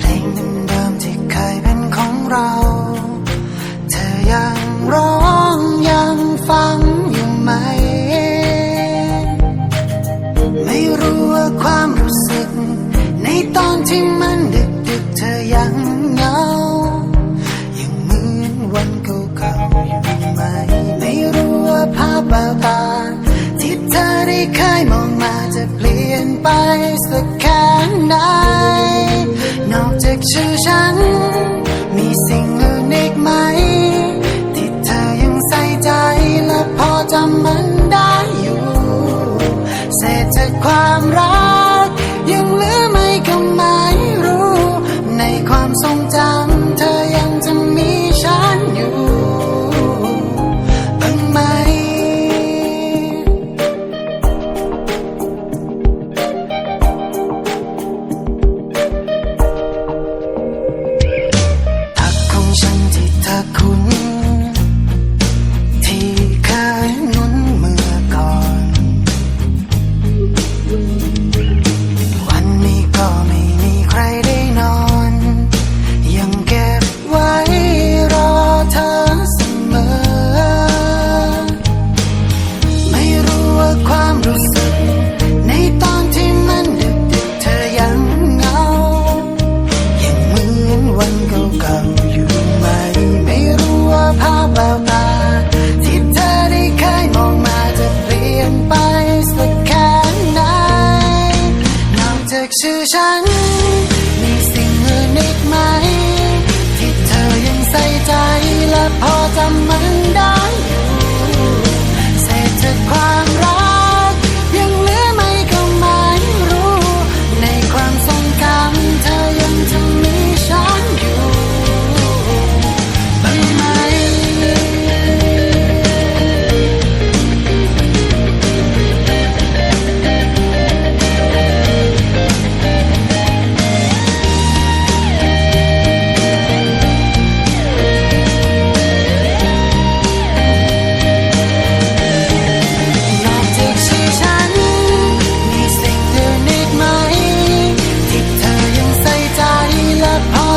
เพลงเดิมที่เคยเป็นของเรา เธอยังร้องยังฟังอยู่ไหม ไม่รู้ว่าความรู้สึก ในตอนที่มันดึกดึกเธอยังเหงา ยังเหมือนวันเก่าๆอยู่ไหม ไม่รู้ว่าภาพแววตาที่เธอได้เคยมองมาจะเปลี่ยนไปสักแค่ไหน จากชื่อฉัน มีสิ่งอื่นอีกไหม ที่เธอยังใส่ใจและพอจำมัน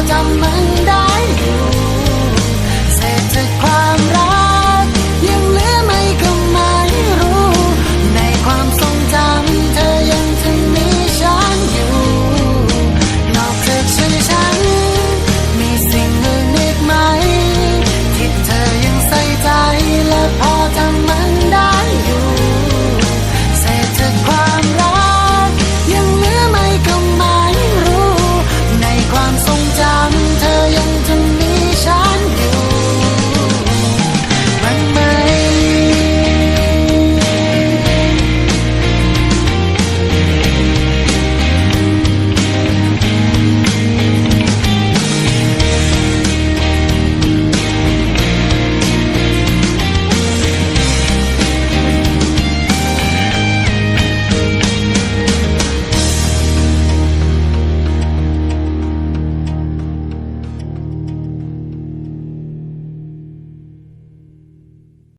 咱们的